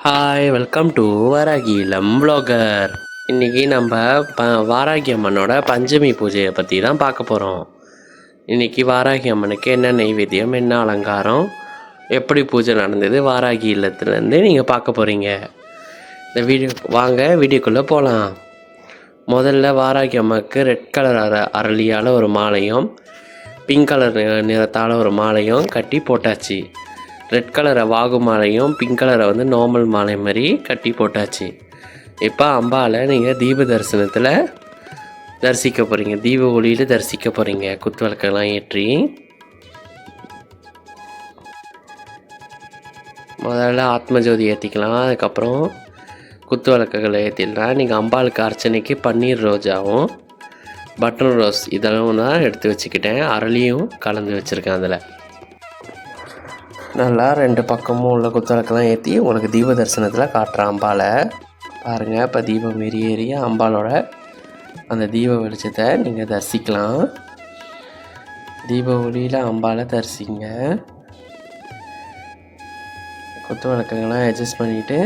Hi welcome to Varahi இளம் vlogger. இன்றைக்கி நம்ம ப வாராகி அம்மனோட பஞ்சமி பூஜையை பற்றி தான் பார்க்க போகிறோம் இன்றைக்கி வாராகி அம்மனுக்கு என்ன நைவேத்தியம் என்ன அலங்காரம் எப்படி பூஜை நடந்தது வாராகி இல்லத்துலேருந்து நீங்கள் பார்க்க போகிறீங்க இந்த வீடியோ வாங்க வீடியோக்குள்ளே போகலாம் முதல்ல வாராகி அம்மாவுக்கு ரெட் கலர் அர அரளியால் ஒரு மாலையும் பிங்க் கலர் நிறத்தால் ஒரு மாலையும் கட்டி போட்டாச்சு. ரெட் கலரை வாகு மாலையும் பிங்க் கலரை வந்து நார்மல் மாலை மாதிரி கட்டி போட்டாச்சு. இப்போ அம்பாவை நீங்கள் தீப தரிசனத்தில் தரிசிக்க போகிறீங்க தீப ஒளியில் தரிசிக்க போகிறீங்க குத்து விளக்கெல்லாம் ஏற்றி. முதல்ல ஆத்மஜோதி ஏற்றிக்கலாம் அதுக்கப்புறம் குத்து விளக்குகளை ஏற்றிடலாம் நீங்கள் அம்பாளுக்கு அர்ச்சனைக்கு பன்னீர் ரோஜாவும் பட்டர் ரோஸ் இதெல்லாம் தான் எடுத்து வச்சுக்கிட்டேன். அரளியும் கலந்து வச்சுருக்கேன் அதில். நல்லா ரெண்டு பக்கமும் உள்ள குத்தலக்கெல்லாம் ஏற்றி உங்களுக்கு தீப தரிசனத்தில் காட்டுறேன் அம்பாலை பாருங்கள் இப்போ தீபம் ஏறி ஏறி அம்பாலோட அந்த தீப வெளிச்சத்தை நீங்கள் தரிசிக்கலாம். தீப ஒளியில் அம்பாலை தரிசிங்க. குத்து விளக்குங்கெல்லாம் அட்ஜஸ்ட் பண்ணிவிட்டு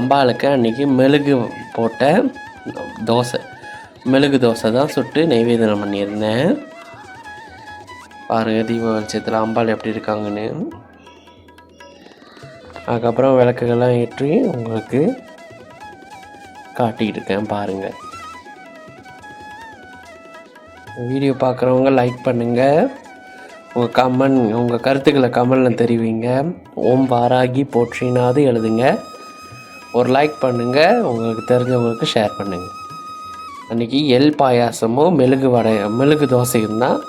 அம்பாளுக்கு அன்றைக்கி மெழுகு போட்ட தோசை. மெழுகு தோசை தான் சுட்டு நைவேதனம் பண்ணியிருந்தேன். பாருங்கள் தீப வெளிச்சத்தில் அம்பாள் எப்படி இருக்காங்கன்னு. அதுக்கப்புறம் விளக்குகள்லாம் ஏற்றி உங்களுக்கு காட்டிக்கிட்டு இருக்கேன் பாருங்கள் வீடியோ பார்க்குறவங்க லைக் பண்ணுங்கள் உங்கள் கமெண்ட் உங்கள் கருத்துக்களை கமெண்டில் தெரிவிங்க. ஓம் வாராகி போற்றினாது எழுதுங்க. ஒரு லைக் பண்ணுங்கள் உங்களுக்கு தெரிஞ்சவங்களுக்கு ஷேர் பண்ணுங்கள் அன்றைக்கி எள் பாயாசமும் மெழுகு வடை மெழுகு தோசையும் தான்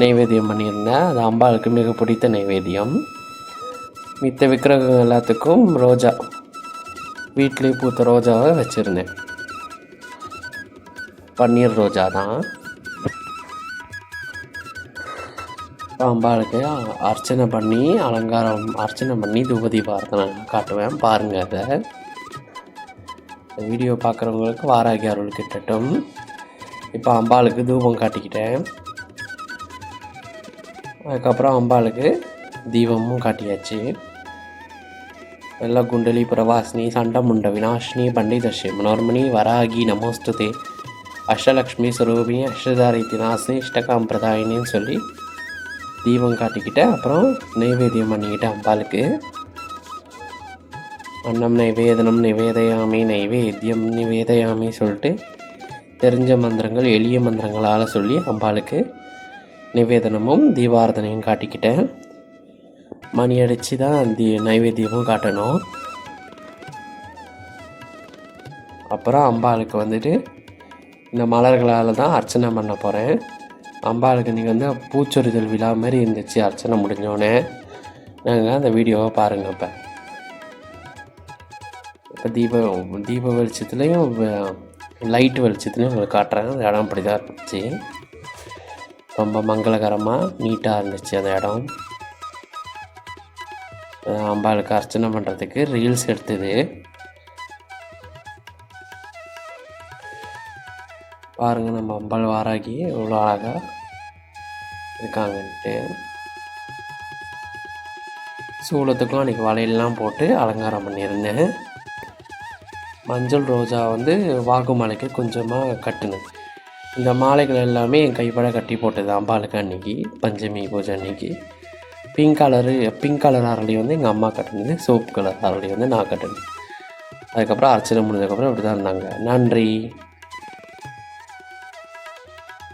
நைவேத்தியம் பண்ணியிருந்தேன். அது அம்பாளுக்கு மிக பிடித்த நைவேத்தியம். மித்த விக்கிரகம் எல்லாத்துக்கும் ரோஜா வீட்டிலே பூத்த ரோஜாவை வச்சுருந்தேன். பன்னீர் ரோஜா தான். அம்பாளுக்கு அர்ச்சனை பண்ணி அலங்காரம் அர்ச்சனை பண்ணி தூபதி பார்த்தனை காட்டுவேன். பாருங்கள் அதை. வீடியோ பார்க்குறவங்களுக்கு வாராகி அருள் கிட்டட்டும். இப்போ அம்பாளுக்கு தூபம் காட்டிக்கிட்டேன். அதுக்கப்புறம் அம்பாளுக்கு தீபமும் காட்டியாச்சு. எல்லாம் குண்டலி பிரவாசினி சண்டமுண்ட வினாஷினி பண்டிதர்ஷி மனோர்மணி வராகி நமோஸ்துதே அஷ்டலக்ஷ்மி ஸ்வரூபிணி அஷ்டதாரி தினாசினி இஷ்டகாம் பிரதாயினின்னு சொல்லி தீபம் காட்டிக்கிட்டேன் அப்புறம் நைவேத்தியம் பண்ணிக்கிட்டேன் அம்பாளுக்கு. அன்னம் நைவேதனம் நிவேதயாமி நைவேத்தியம் நிவேதயாமி சொல்லிட்டு தெரிஞ்ச மந்திரங்கள் எளிய மந்திரங்களால் சொல்லி அம்பாளுக்கு நிவேதனமும் தீபாரதனையும் காட்டிக்கிட்டேன். மணி அடித்து தான் தீ நைவேத்தியமும் காட்டணும். அப்புறம் அம்பாளுக்கு வந்துட்டு இந்த மலர்களால் தான் அர்ச்சனை பண்ண போகிறேன் அம்பாளுக்கு நீங்கள் வந்து பூச்சொரிதல் விழா மாதிரி இருந்துச்சு அர்ச்சனை முடிஞ்சோடனே நாங்கள் அந்த வீடியோவை பாருங்கள் இப்போ. இப்போ தீப தீப வெளிச்சத்துலேயும் லைட் வெளிச்சத்துலேயும் உங்களுக்கு காட்டுறேன். அந்த இடம் அப்படி தான் இருந்துச்சு. ரொம்ப மங்களகரமாக நீட்டாக இருந்துச்சு அந்த இடம். அம்பாளுக்கு அர்ச்சனை பண்ணுறதுக்கு ரீல்ஸ் எடுத்தது. பாருங்கள் நம்ம அம்பாள் வாராகி எவ்வளோ அழகாக இருக்காங்கன்ட்டு. சூளத்துக்கும் அன்றைக்கி வலையெல்லாம் போட்டு அலங்காரம் பண்ணியிருந்தேன். மஞ்சள் ரோஜா வந்து வாகுமலைக்கு கொஞ்சமாக கட்டினேன் இந்த மாலைகள் எல்லாமே என் கைப்பட கட்டி போட்டது அம்பாளுக்கு அன்னைக்கு பஞ்சமி பூஜை அன்னைக்கு. பிங்க் கலரு பிங்க் கலர் அரளி வந்து எங்கள் அம்மா கட்டினது சோப்பு கலர் அரளி வந்து நான் கட்டினேன் அதுக்கப்புறம் அர்ச்சனை முடிஞ்சதுக்கப்புறம் இப்படி தான் இருந்தாங்க. நன்றி.